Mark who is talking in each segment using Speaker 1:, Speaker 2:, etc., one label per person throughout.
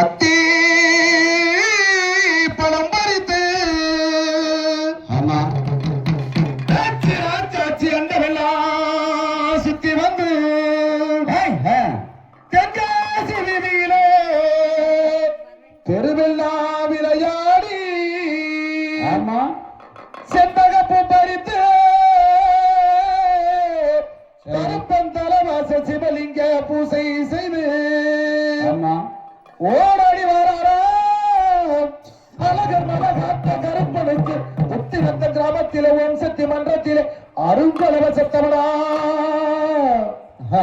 Speaker 1: அத்தி பழம் பறித்து.
Speaker 2: ஆமா.
Speaker 1: ஆச்சி ஆச்சி அண்டவெல்லாம் சுத்தி வந்து. தென்காசி வீதியிலே தெருவெல்லாம் விளையாடி.
Speaker 2: ஆமா.
Speaker 1: செண்பகப்பூ பறித்து. தலைவாச சிவலிங்க பூசை ஓடாடி வராராம் அழகர் மனகாத்த கருப்பனுக்கு உத்திரத்த கிராமத்திலே ஓம் சக்தி மன்றத்திலே அருங்கலவசத்தவனா
Speaker 2: ஆ.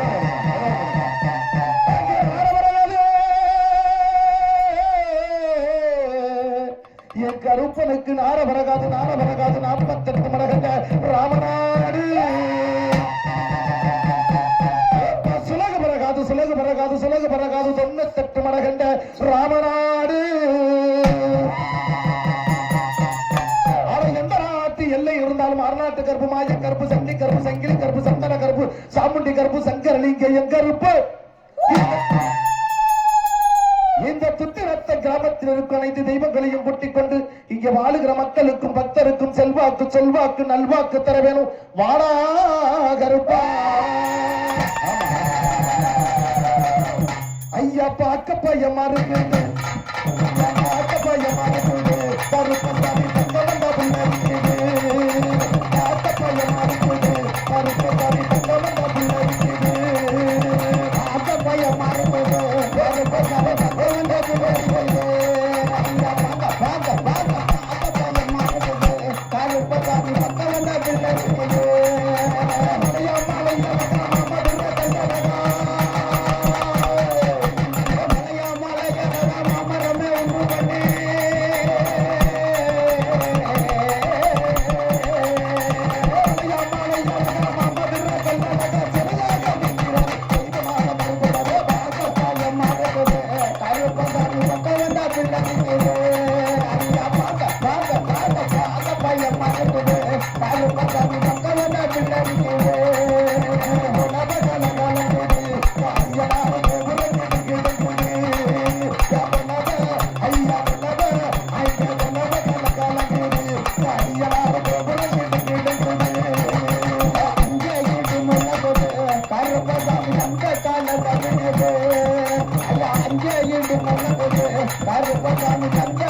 Speaker 1: எல்லை இருந்தாலும் அருணாட்டு கருப்பு மாய கருப்பு சண்டி கருப்பு சங்கிலி கருப்பு சந்தன கருப்பு சாமுண்டி கருப்பு சங்கரலிங்கையம் கருப்பு இந்த துத்திரத்த கிராமத்தில் இருக்கும் அனைத்து தெய்வங்களையும் கூட்டிக் கொண்டு இங்க வாழுகிற மக்களுக்கும் பக்தருக்கும் செல்வாக்கு செல்வாக்கு நல்வாக்கு தர வேணும். வாடா கருப்பா. ஐயா பார்க்க பையன் மறுக்குது பார்க்க பையன் மறுக்குது தஞ்சை என்று இடி முழங்குது தஞ்சை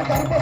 Speaker 1: కనపడ